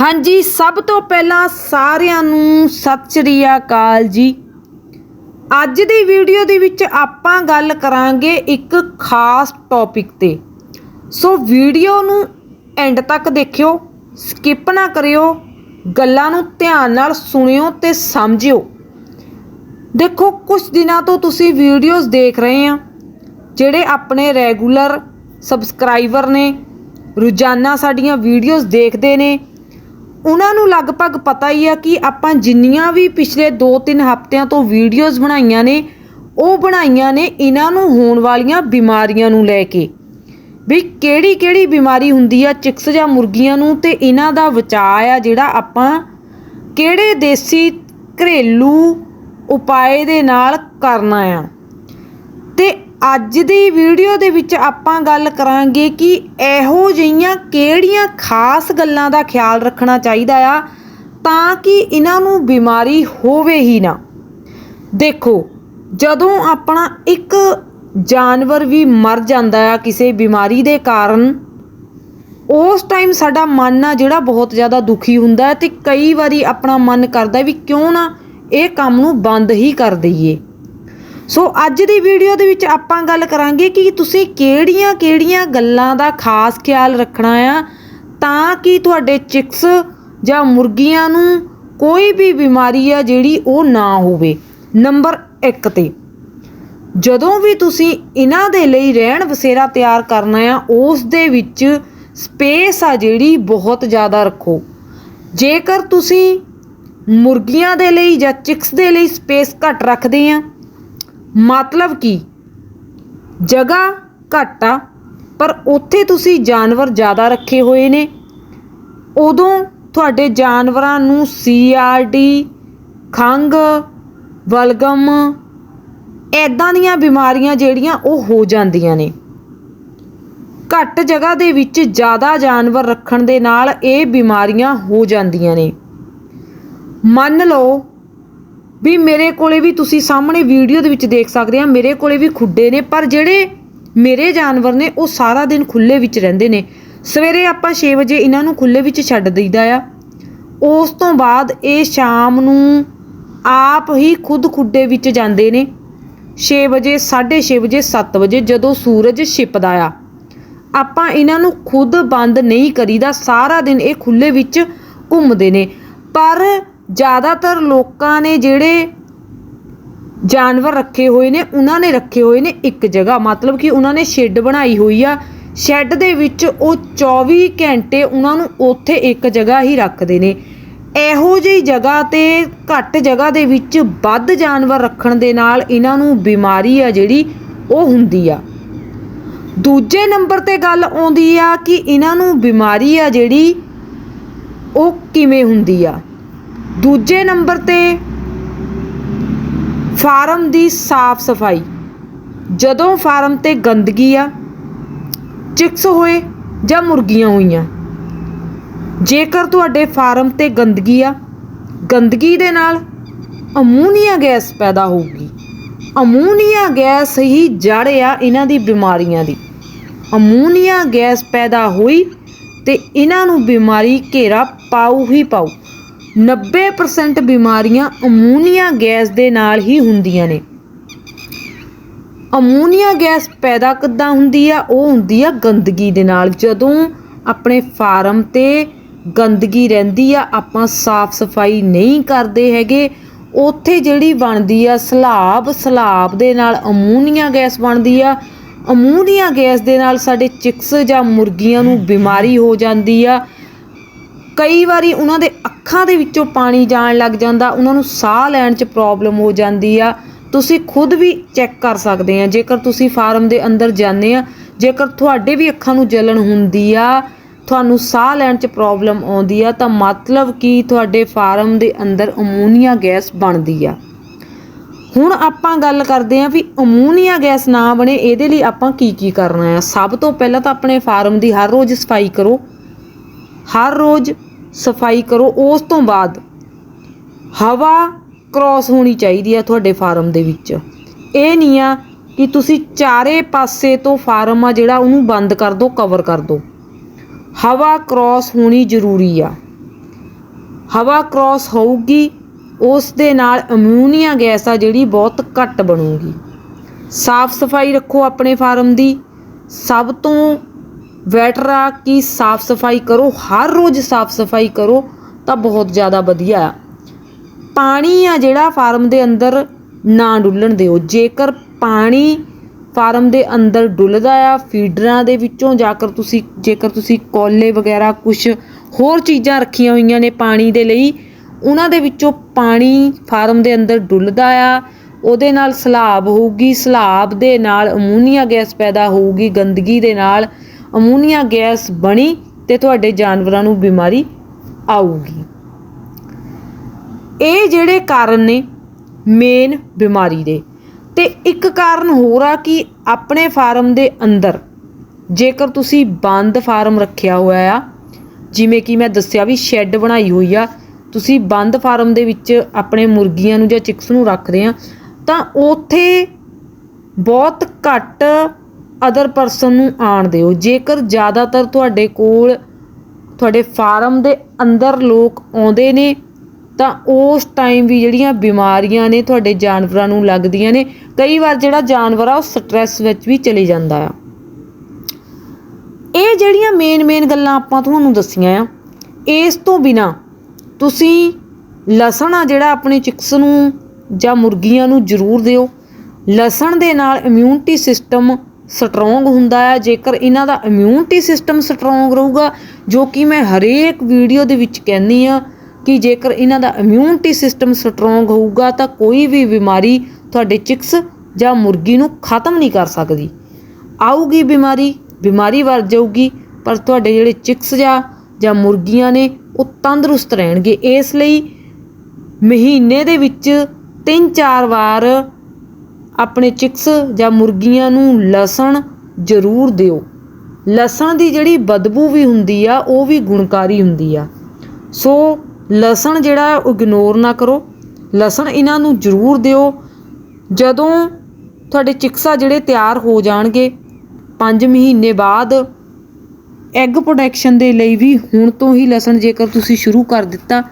ਹਾਂਜੀ, ਸਭ ਤੋਂ ਪਹਿਲਾਂ ਸਾਰਿਆਂ ਨੂੰ ਸਤਿ ਸ਼੍ਰੀ ਅਕਾਲ ਜੀ। ਅੱਜ ਦੀ ਵੀਡੀਓ ਦੇ ਵਿੱਚ ਆਪਾਂ ਗੱਲ ਕਰਾਂਗੇ ਇੱਕ ਖਾਸ ਟੌਪਿਕ ਤੇ। ਸੋ ਵੀਡੀਓ ਨੂੰ ਐਂਡ ਤੱਕ ਦੇਖਿਓ ਸਕਿਪ ਨਾ ਕਰਿਓ, ਗੱਲਾਂ ਨੂੰ ਧਿਆਨ ਨਾਲ ਸੁਣਿਓ ਤੇ ਸਮਝਿਓ। ਦੇਖੋ ਕੁਝ ਦਿਨਾਂ ਤੋਂ ਤੁਸੀਂ ਵੀਡੀਓਜ਼ ਦੇਖ ਰਹੇ ਆ, ਜਿਹੜੇ ਆਪਣੇ ਰੈਗੂਲਰ ਸਬਸਕ੍ਰਾਈਬਰ ਨੇ, ਰੋਜ਼ਾਨਾ ਸਾਡੀਆਂ ਵੀਡੀਓਜ਼ ਦੇਖਦੇ ਨੇ ਉਹਨਾਂ ਨੂੰ ਲਗਭਗ ਪਤਾ ਹੀ ਆ ਕਿ ਆਪਾਂ ਜਿੰਨੀਆਂ ਵੀ ਪਿਛਲੇ 2-3 ਹਫ਼ਤਿਆਂ ਤੋਂ ਵੀਡੀਓਜ਼ ਬਣਾਈਆਂ ਨੇ, ਉਹ ਬਣਾਈਆਂ ਨੇ ਇਹਨਾਂ ਨੂੰ ਹੋਣ ਵਾਲੀਆਂ ਬਿਮਾਰੀਆਂ ਨੂੰ ਲੈ ਕੇ। ਵੀ ਕਿਹੜੀ ਕਿਹੜੀ ਬਿਮਾਰੀ ਹੁੰਦੀ ਆ, ਚਿਕਸ ਜਾਂ ਮੁਰਗੀਆਂ ਨੂੰ ਤੇ ਇਹਨਾਂ ਦਾ ਬਚਾਅ ਆ ਜਿਹੜਾ ਆਪਾਂ ਕਿਹੜੇ ਦੇਸੀ ਘਰੇਲੂ ਉਪਾਏ ਦੇ ਨਾਲ ਕਰਨਾ ਆ। ਅੱਜ ਦੀ ਵੀਡੀਓ ਦੇ ਵਿੱਚ ਆਪਾਂ ਗੱਲ ਕਰਾਂਗੇ ਕਿ ਇਹੋ ਜਿਹੀਆਂ ਕਿਹੜੀਆਂ ਖਾਸ ਗੱਲਾਂ ਦਾ ਖਿਆਲ ਰੱਖਣਾ ਚਾਹੀਦਾ ਆ, ਤਾਂ ਕਿ ਇਹਨਾਂ ਨੂੰ ਬਿਮਾਰੀ ਹੋਵੇ ਹੀ ਨਾ। ਦੇਖੋ, ਜਦੋਂ ਆਪਣਾ ਇੱਕ ਜਾਨਵਰ ਵੀ ਮਰ ਜਾਂਦਾ ਆ ਕਿਸੇ ਬਿਮਾਰੀ ਦੇ ਕਾਰਨ, ਉਸ ਟਾਈਮ ਸਾਡਾ ਮਨ ਆ ਜਿਹੜਾ ਬਹੁਤ ਜ਼ਿਆਦਾ ਦੁਖੀ ਹੁੰਦਾ ਹੈ ਤੇ ਕਈ ਵਾਰੀ ਆਪਣਾ ਮਨ ਕਰਦਾ ਵੀ ਕਿਉਂ ਨਾ ਇਹ ਕੰਮ ਨੂੰ ਬੰਦ ਹੀ ਕਰ ਦਈਏ। ਸੋ ਅੱਜ ਦੀ ਵੀਡੀਓ ਦੇ ਵਿੱਚ ਆਪਾਂ ਗੱਲ ਕਰਾਂਗੇ ਕਿ ਤੁਸੀਂ ਕਿਹੜੀਆਂ-ਕਿਹੜੀਆਂ ਗੱਲਾਂ ਦਾ ਖਾਸ ਖਿਆਲ ਰੱਖਣਾ ਆ, ਤਾਂ ਕਿ ਤੁਹਾਡੇ ਚਿਕਸ ਜਾਂ ਮੁਰਗੀਆਂ ਨੂੰ ਕੋਈ ਵੀ ਬਿਮਾਰੀ ਆ ਜਿਹੜੀ ਉਹ ਨਾ ਹੋਵੇ। ਨੰਬਰ 1 ਤੇ, ਜਦੋਂ ਵੀ ਤੁਸੀਂ ਇਹਨਾਂ ਦੇ ਲਈ ਰਹਿਣ ਬਸੇਰਾ ਤਿਆਰ ਕਰਨਾ ਆ, ਉਸ ਦੇ ਵਿੱਚ ਸਪੇਸ ਆ ਜਿਹੜੀ ਬਹੁਤ ਜ਼ਿਆਦਾ ਰੱਖੋ। ਜੇਕਰ ਤੁਸੀਂ ਮੁਰਗੀਆਂ ਦੇ ਲਈ ਜਾਂ ਚਿਕਸ ਦੇ ਲਈ ਸਪੇਸ ਘੱਟ ਰੱਖਦੇ ਆ ਮਤਲਬ ਕੀ? ਜਗ੍ਹਾ ਘੱਟ ਆ, ਪਰ ਉੱਥੇ ਤੁਸੀਂ ਜਾਨਵਰ ਜ਼ਿਆਦਾ ਰੱਖੇ ਹੋਏ ਨੇ। ਉਦੋਂ ਤੁਹਾਡੇ ਜਾਨਵਰਾਂ ਨੂੰ ਸੀਆਰਡੀ ਖੰਗ ਵਲਗਮ ਐਦਾਂ ਦੀਆਂ ਬਿਮਾਰੀਆਂ ਜਿਹੜੀਆਂ ਉਹ ਹੋ ਜਾਂਦੀਆਂ ਨੇ। ਘੱਟ ਜਗ੍ਹਾ ਦੇ ਵਿੱਚ ਜ਼ਿਆਦਾ ਜਾਨਵਰ ਰੱਖਣ ਦੇ ਨਾਲ ਇਹ ਬਿਮਾਰੀਆਂ ਹੋ ਜਾਂਦੀਆਂ ਨੇ। ਮੰਨ ਲਓ ਵੀ ਮੇਰੇ ਕੋਲੇ ਵੀ ਤੁਸੀਂ ਸਾਹਮਣੇ ਵੀਡੀਓ ਦੇ ਵਿੱਚ ਦੇਖ ਸਕਦੇ ਆ, ਮੇਰੇ ਕੋਲੇ ਵੀ ਖੁੱਡੇ ਨੇ, ਪਰ ਜਿਹੜੇ ਮੇਰੇ ਜਾਨਵਰ ਨੇ, ਉਹ ਸਾਰਾ ਦਿਨ ਖੁੱਲੇ ਵਿੱਚ ਰਹਿੰਦੇ ਨੇ। ਸਵੇਰੇ ਆਪਾਂ 6 ਵਜੇ ਇਹਨਾਂ ਨੂੰ ਖੁੱਲੇ ਵਿੱਚ ਛੱਡ ਦਈਦਾ ਆ। ਉਸ ਤੋਂ ਬਾਅਦ ਇਹ ਸ਼ਾਮ ਨੂੰ ਆਪ ਹੀ ਖੁਦ ਖੁੱਡੇ ਵਿੱਚ ਜਾਂਦੇ ਨੇ। 6 ਵਜੇ 6:30 ਵਜੇ 7 ਵਜੇ, ਜਦੋਂ ਸੂਰਜ ਛਿਪਦਾ ਆ। ਆਪਾਂ ਇਹਨਾਂ ਨੂੰ ਖੁਦ ਬੰਦ ਨਹੀਂ ਕਰੀਦਾ, ਸਾਰਾ ਦਿਨ ਇਹ ਖੁੱਲੇ ਵਿੱਚ ਘੁੰਮਦੇ ਨੇ। ਪਰ ਜ਼ਿਆਦਾਤਰ ਲੋਕਾਂ ਨੇ ਜਿਹੜੇ ਜਾਨਵਰ ਰੱਖੇ ਹੋਏ ਨੇ, ਉਹਨਾਂ ਨੇ ਰੱਖੇ ਹੋਏ ਨੇ ਇੱਕ ਜਗ੍ਹਾ। ਮਤਲਬ ਕਿ ਉਹਨਾਂ ਨੇ ਸ਼ੈੱਡ ਬਣਾਈ ਹੋਈ ਆ। ਸ਼ੈੱਡ ਦੇ ਵਿੱਚ ਉਹ 24 ਘੰਟੇ ਉਹਨਾਂ ਨੂੰ ਉੱਥੇ ਇੱਕ ਜਗ੍ਹਾ ਹੀ ਰੱਖਦੇ ਨੇ। ਇਹੋ ਜਿਹੀ ਜਗ੍ਹਾ ਤੇ ਘੱਟ ਜਗ੍ਹਾ ਦੇ ਵਿੱਚ ਵੱਧ ਜਾਨਵਰ ਰੱਖਣ ਦੇ ਨਾਲ ਇਹਨਾਂ ਨੂੰ ਬਿਮਾਰੀ ਆ ਜਿਹੜੀ, ਉਹ ਹੁੰਦੀ ਆ। ਦੂਜੇ ਨੰਬਰ ਤੇ ਗੱਲ ਆਉਂਦੀ ਆ ਕਿ ਇਹਨਾਂ ਨੂੰ ਬਿਮਾਰੀ ਆ ਜਿਹੜੀ, ਉਹ ਕਿਵੇਂ ਹੁੰਦੀ ਆ? ਦੂਜੇ ਨੰਬਰ ਤੇ ਫਾਰਮ ਦੀ ਸਾਫ਼ ਸਫ਼ਾਈ। ਜਦੋਂ ਫਾਰਮ ਤੇ ਗੰਦਗੀ ਆ, ਚਿਕਸ ਹੋਏ ਜਾਂ ਮੁਰਗੀਆਂ ਹੋਈਆਂ, ਜੇਕਰ ਤੁਹਾਡੇ ਫਾਰਮ ਤੇ ਗੰਦਗੀ ਆ, ਗੰਦਗੀ ਦੇ ਨਾਲ ਅਮੋਨੀਆ ਗੈਸ ਪੈਦਾ ਹੋਊਗੀ। ਅਮੋਨੀਆ ਗੈਸ ਹੀ ਜੜ ਆ ਇਹਨਾਂ ਦੀ ਬਿਮਾਰੀਆਂ ਦੀ। ਅਮੋਨੀਆ ਗੈਸ ਪੈਦਾ ਹੋਈ ਤੇ ਇਹਨਾਂ ਨੂੰ ਬਿਮਾਰੀ ਘੇਰਾ ਪਾਉ ਹੀ ਪਾਉ 90% ਬਿਮਾਰੀਆਂ ਅਮੋਨੀਆ ਗੈਸ ਦੇ ਨਾਲ ਹੀ ਹੁੰਦੀਆਂ ਨੇ। ਅਮੋਨੀਆ ਗੈਸ ਪੈਦਾ ਕਿੱਦਾਂ ਹੁੰਦੀ ਆ? ਉਹ ਹੁੰਦੀ ਆ ਗੰਦਗੀ ਦੇ ਨਾਲ। ਜਦੋਂ ਆਪਣੇ ਫਾਰਮ ਤੇ ਗੰਦਗੀ ਰਹਿੰਦੀ ਆ, ਆਪਾਂ ਸਾਫ਼ ਸਫ਼ਾਈ ਨਹੀਂ ਕਰਦੇ ਹੈਗੇ, ਉੱਥੇ ਜਿਹੜੀ ਬਣਦੀ ਆ, ਸਲਾਬ ਸਲਾਬ ਦੇ ਨਾਲ ਅਮੋਨੀਆ ਗੈਸ ਬਣਦੀ ਆ। ਅਮੋਨੀਆ ਗੈਸ ਦੇ ਨਾਲ ਸਾਡੇ ਚਿਕਸ ਜਾਂ ਮੁਰਗੀਆਂ ਨੂੰ ਬਿਮਾਰੀ ਹੋ ਜਾਂਦੀ ਆ। ਕਈ ਵਾਰੀ ਉਹਨਾਂ ਦੇ ਅੱਖਾਂ ਦੇ ਵਿੱਚੋਂ ਪਾਣੀ ਜਾਣ ਲੱਗ ਜਾਂਦਾ, ਉਹਨਾਂ ਨੂੰ ਸਾਹ ਲੈਣ 'ਚ ਪ੍ਰੋਬਲਮ ਹੋ ਜਾਂਦੀ ਆ। ਤੁਸੀਂ ਖੁਦ ਵੀ ਚੈੱਕ ਕਰ ਸਕਦੇ ਆ। ਜੇਕਰ ਤੁਸੀਂ ਫਾਰਮ ਦੇ ਅੰਦਰ ਜਾਂਦੇ ਆ, ਜੇਕਰ ਤੁਹਾਡੇ ਵੀ ਅੱਖਾਂ ਨੂੰ ਜਲਣ ਹੁੰਦੀ ਆ, ਤੁਹਾਨੂੰ ਸਾਹ ਲੈਣ 'ਚ ਪ੍ਰੋਬਲਮ ਆਉਂਦੀ ਆ, ਤਾਂ ਮਤਲਬ ਕਿ ਤੁਹਾਡੇ ਫਾਰਮ ਦੇ ਅੰਦਰ ਅਮੋਨੀਆ ਗੈਸ ਬਣਦੀ ਆ। ਹੁਣ ਆਪਾਂ ਗੱਲ ਕਰਦੇ ਆਂ ਵੀ ਅਮੋਨੀਆ ਗੈਸ ਨਾ ਬਣੇ, ਇਹਦੇ ਲਈ ਆਪਾਂ ਕੀ ਕੀ ਕਰਨਾ ਆ? ਸਭ ਤੋਂ ਪਹਿਲਾਂ ਤਾਂ ਆਪਣੇ ਫਾਰਮ ਦੀ ਹਰ ਰੋਜ਼ ਸਫ਼ਾਈ ਕਰੋ। ਹਰ ਰੋਜ਼ ਸਫ਼ਾਈ ਕਰੋ, ਉਸ ਤੋਂ ਬਾਅਦ ਹਵਾ ਕ੍ਰਾਸ ਹੋਣੀ ਚਾਹੀਦੀ ਆ ਤੁਹਾਡੇ ਫਾਰਮ ਦੇ ਵਿੱਚ। ਇਹ ਨਹੀਂ ਆ ਕਿ ਤੁਸੀਂ ਚਾਰੇ ਪਾਸੇ ਤੋਂ ਫਾਰਮ ਆ ਜਿਹੜਾ ਉਹਨੂੰ ਬੰਦ ਕਰ ਦਿਓ ਕਵਰ ਕਰ ਦਿਓ ਹਵਾ ਕ੍ਰਾਸ ਹੋਣੀ ਜ਼ਰੂਰੀ ਆ। ਹਵਾ ਕ੍ਰਾਸ ਹੋਊਗੀ, ਉਸ ਦੇ ਨਾਲ ਅਮੋਨੀਆ ਗੈਸ ਆ ਜਿਹੜੀ ਬਹੁਤ ਘੱਟ ਬਣੂਗੀ। ਸਾਫ਼ ਸਫ਼ਾਈ ਰੱਖੋ ਆਪਣੇ ਫਾਰਮ ਦੀ। ਸਭ ਤੋਂ ਬੈਟਰ ਆ ਕਿ ਸਾਫ਼ ਸਫ਼ਾਈ ਕਰੋ, ਹਰ ਰੋਜ਼ ਸਾਫ਼ ਸਫ਼ਾਈ ਕਰੋ, ਤਾਂ ਬਹੁਤ ਜ਼ਿਆਦਾ ਵਧੀਆ ਆ। ਪਾਣੀ ਆ ਜਿਹੜਾ ਫਾਰਮ ਦੇ ਅੰਦਰ ਨਾ ਡੁੱਲਣ ਦਿਓ। ਜੇਕਰ ਪਾਣੀ ਫਾਰਮ ਦੇ ਅੰਦਰ ਡੁੱਲਦਾ ਆ, ਫੀਡਰਾਂ ਦੇ ਵਿੱਚੋਂ ਜਾਕਰ ਤੁਸੀਂ, ਜੇਕਰ ਤੁਸੀਂ ਕੋਲੇ ਵਗੈਰਾ ਕੁਝ ਹੋਰ ਚੀਜ਼ਾਂ ਰੱਖੀਆਂ ਹੋਈਆਂ ਨੇ ਪਾਣੀ ਦੇ ਲਈ, ਉਹਨਾਂ ਦੇ ਵਿੱਚੋਂ ਪਾਣੀ ਫਾਰਮ ਦੇ ਅੰਦਰ ਡੁੱਲਦਾ ਆ। ਉਹਦੇ ਨਾਲ ਸਲਾਬ ਹੋਊਗੀ, ਸਲਾਬ ਦੇ ਨਾਲ ਅਮੋਨੀਆ ਗੈਸ ਪੈਦਾ ਹੋਊਗੀ ਗੰਦਗੀ ਦੇ ਨਾਲ। ਅਮੋਨੀਆ ਗੈਸ ਬਣੀ ਤੇ ਤੁਹਾਡੇ ਜਾਨਵਰਾਂ ਨੂੰ ਬਿਮਾਰੀ ਆਊਗੀ। ਇਹ ਜਿਹੜੇ ਕਾਰਨ ਨੇ ਮੇਨ ਬਿਮਾਰੀ ਦੇ। ਤੇ ਇੱਕ ਕਾਰਨ ਹੋਰ ਆ ਕਿ ਆਪਣੇ ਫਾਰਮ ਦੇ ਅੰਦਰ, ਜੇਕਰ ਤੁਸੀਂ ਬੰਦ ਫਾਰਮ ਰੱਖਿਆ ਹੋਇਆ ਆ, ਜਿਵੇਂ ਕਿ ਮੈਂ ਦੱਸਿਆ ਵੀ ਸ਼ੈੱਡ ਬਣਾਈ ਹੋਈ ਆ, ਤੁਸੀਂ ਬੰਦ ਫਾਰਮ ਦੇ ਵਿੱਚ ਆਪਣੇ ਮੁਰਗੀਆਂ ਨੂੰ ਜਾਂ ਚਿਕਸ ਨੂੰ ਰੱਖਦੇ ਆ, ਤਾਂ ਉੱਥੇ ਬਹੁਤ ਘੱਟ ਅਦਰ ਪਰਸਨ ਨੂੰ ਆਣ ਦਿਓ। ਜੇਕਰ ਜ਼ਿਆਦਾਤਰ ਤੁਹਾਡੇ ਕੋਲ, ਤੁਹਾਡੇ ਫਾਰਮ ਦੇ ਅੰਦਰ ਲੋਕ ਆਉਂਦੇ ਨੇ, ਤਾਂ ਉਸ ਟਾਈਮ ਵੀ ਜਿਹੜੀਆਂ ਬਿਮਾਰੀਆਂ ਨੇ ਤੁਹਾਡੇ ਜਾਨਵਰਾਂ ਨੂੰ ਲੱਗਦੀਆਂ ਨੇ, ਕਈ ਵਾਰ ਜਿਹੜਾ ਜਾਨਵਰ ਆ ਉਹ ਸਟ੍ਰੈਸ ਵਿੱਚ ਵੀ ਚਲੇ ਜਾਂਦਾ ਆ। ਇਹ ਜਿਹੜੀਆਂ ਮੇਨ ਮੇਨ ਗੱਲਾਂ ਆਪਾਂ ਤੁਹਾਨੂੰ ਦੱਸੀਆਂ ਆ, ਇਸ ਤੋਂ ਬਿਨਾ ਤੁਸੀਂ ਲਸਣ ਆ ਜਿਹੜਾ ਆਪਣੇ ਚਿਕਸ ਨੂੰ ਜਾਂ ਮੁਰਗੀਆਂ ਨੂੰ ਜ਼ਰੂਰ ਦਿਓ। ਲਸਣ ਦੇ ਨਾਲ ਇਮਿਊਨਿਟੀ ਸਿਸਟਮ ਸਟਰੋਂਗ ਹੁੰਦਾ ਹੈ ਜੇਕਰ ਇਹਨਾਂ ਦਾ ਇਮਿਊਨਿਟੀ ਸਿਸਟਮ ਸਟਰੋਂਗ ਰਹੂਗਾ, ਜੋ ਕਿ ਮੈਂ ਹਰੇਕ ਵੀਡੀਓ ਦੇ ਵਿੱਚ ਕਹਿੰਦੀ ਆ ਕਿ ਜੇਕਰ ਇਹਨਾਂ ਦਾ ਇਮਿਊਨਿਟੀ ਸਿਸਟਮ ਸਟਰੋਂਗ ਹੋਊਗਾ, ਤਾਂ ਕੋਈ ਵੀ ਬਿਮਾਰੀ ਤੁਹਾਡੇ ਚਿਕਸ ਜਾਂ ਮੁਰਗੀ ਨੂੰ ਖਤਮ ਨਹੀਂ ਕਰ ਸਕਦੀ। ਆਊਗੀ ਬਿਮਾਰੀ ਬਿਮਾਰੀ ਵੱਧ ਜਾਊਗੀ, ਪਰ ਤੁਹਾਡੇ ਜਿਹੜੇ ਚਿਕਸ ਜਾਂ ਜਾਂ ਮੁਰਗੀਆਂ ਨੇ, ਉਹ ਤੰਦਰੁਸਤ ਰਹਿਣਗੇ। ਇਸ ਲਈ ਮਹੀਨੇ ਦੇ ਵਿੱਚ ਤਿੰਨ ਚਾਰ ਵਾਰ ਆਪਣੇ ਚਿਕਸ ਜਾਂ ਮੁਰਗੀਆਂ ਨੂੰ ਲਸਣ ਜ਼ਰੂਰ ਦਿਓ। ਲਸਣ ਦੀ ਜਿਹੜੀ ਬਦਬੂ ਵੀ ਹੁੰਦੀ ਆ, ਉਹ ਵੀ ਗੁਣਕਾਰੀ ਹੁੰਦੀ ਆ। ਸੋ ਲਸਣ ਜਿਹੜਾ ਇਗਨੋਰ ਨਾ ਕਰੋ। ਲਸਣ ਇਹਨਾਂ ਨੂੰ ਜ਼ਰੂਰ ਦਿਓ। ਜਦੋਂ ਤੁਹਾਡੇ ਚਿਕਸਾ ਜਿਹੜੇ ਤਿਆਰ ਹੋ ਜਾਣਗੇ 5 ਮਹੀਨੇ ਬਾਅਦ ਐਗ ਪ੍ਰੋਡਕਸ਼ਨ ਦੇ ਲਈ ਵੀ ਹੁਣ ਤੋਂ ਹੀ ਲਸਣ ਜੇਕਰ ਤੁਸੀਂ ਸ਼ੁਰੂ ਕਰ ਦਿੱਤਾ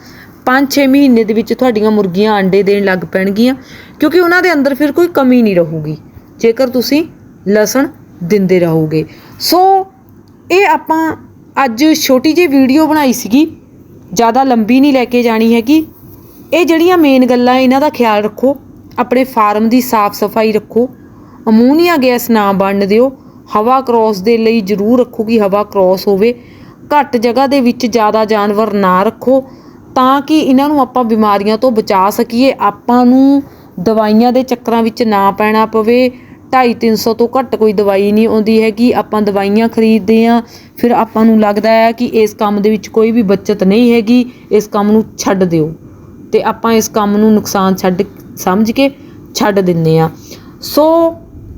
5-6 ਮਹੀਨੇ ਦੇ ਵਿੱਚ ਤੁਹਾਡੀਆਂ ਮੁਰਗੀਆਂ ਆਂਡੇ ਦੇਣ ਲੱਗ ਪੈਣਗੀਆਂ, ਕਿਉਂਕਿ ਉਹਨਾਂ ਦੇ ਅੰਦਰ ਫਿਰ ਕੋਈ ਕਮੀ ਨਹੀਂ ਰਹੂਗੀ। ਜੇਕਰ ਤੁਸੀਂ ਲਸਣ ਦਿੰਦੇ ਰਹੋਗੇ। ਸੋ, ਇਹ ਆਪਾਂ ਅੱਜ ਛੋਟੀ ਜਿਹੀ ਵੀਡੀਓ ਬਣਾਈ ਸੀਗੀ। ਜ਼ਿਆਦਾ ਲੰਬੀ ਨਹੀਂ ਲੈ ਕੇ ਜਾਣੀ ਹੈਗੀ। ਇਹ ਜਿਹੜੀਆਂ ਮੇਨ ਗੱਲਾਂ ਇਹਨਾਂ ਦਾ ਖਿਆਲ ਰੱਖੋ। ਆਪਣੇ ਫਾਰਮ ਦੀ ਸਾਫ਼ ਸਫ਼ਾਈ ਰੱਖੋ। ਅਮੋਨੀਆ ਗੈਸ ਨਾ ਬਣਨ ਦਿਓ। ਹਵਾ ਕ੍ਰਾਸ ਦੇ ਲਈ ਜ਼ਰੂਰ ਰੱਖੋ ਕਿ ਹਵਾ ਕ੍ਰਾਸ ਹੋਵੇ। ਘੱਟ ਜਗ੍ਹਾ ਦੇ ਵਿੱਚ ਜ਼ਿਆਦਾ ਜਾਨਵਰ ਨਾ ਰੱਖੋ। ਤਾਂ ਕਿ ਇਹਨਾਂ ਨੂੰ ਆਪਾਂ ਬਿਮਾਰੀਆਂ ਤੋਂ ਬਚਾ ਸਕੀਏ, ਆਪਾਂ ਨੂੰ ਦਵਾਈਆਂ ਦੇ ਚੱਕਰਾਂ ਵਿੱਚ ਨਾ ਪੈਣਾ ਪਵੇ। 250 ਤੋਂ ਘੱਟ ਕੋਈ ਦਵਾਈ ਨਹੀਂ ਆਉਂਦੀ ਹੈਗੀ। ਆਪਾਂ ਦਵਾਈਆਂ ਖਰੀਦਦੇ ਆ ਫਿਰ ਆਪਾਂ ਨੂੰ ਲੱਗਦਾ ਹੈ ਕਿ ਇਸ ਕੰਮ ਦੇ ਵਿੱਚ ਕੋਈ ਵੀ ਬਚਤ ਨਹੀਂ ਹੈਗੀ। ਇਸ ਕੰਮ ਨੂੰ ਛੱਡ ਦਿਓ। ਤੇ ਆਪਾਂ ਇਸ ਕੰਮ ਨੂੰ ਨੁਕਸਾਨ ਛੱਡ, ਸਮਝ ਕੇ ਛੱਡ ਦਿੰਨੇ ਆ ਸੋ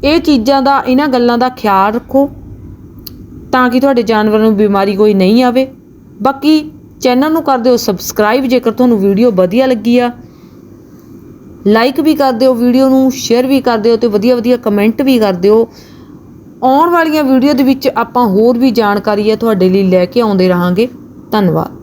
ਇਹ ਚੀਜ਼ਾਂ ਦਾ, ਇਹਨਾਂ ਗੱਲਾਂ ਦਾ ਖਿਆਲ ਰੱਖੋ ਤਾਂ ਕਿ ਤੁਹਾਡੇ ਜਾਨਵਰਾਂ ਨੂੰ ਬਿਮਾਰੀ ਕੋਈ ਨਹੀਂ ਆਵੇ। ਬਾਕੀ ਚੈਨਲ ਨੂੰ ਕਰ ਦਿਓ ਸਬਸਕ੍ਰਾਈਬ, ਜੇਕਰ ਤੁਹਾਨੂੰ ਵੀਡੀਓ ਵਧੀਆ ਲੱਗੀ ਆ। ਲਾਈਕ ਵੀ ਕਰ ਦਿਓ ਵੀਡੀਓ ਨੂੰ ਸ਼ੇਅਰ ਵੀ ਕਰ ਦਿਓ ਤੇ ਵਧੀਆ ਵਧੀਆ ਕਮੈਂਟ ਵੀ ਕਰ ਦਿਓ। ਆਉਣ ਵਾਲੀਆਂ ਵੀਡੀਓ ਦੇ ਵਿੱਚ ਆਪਾਂ ਹੋਰ ਵੀ ਜਾਣਕਾਰੀ ਹੈ, ਤੁਹਾਡੇ ਲਈ ਲੈ ਕੇ ਆਉਂਦੇ ਰਹਾਂਗੇ। ਧੰਨਵਾਦ।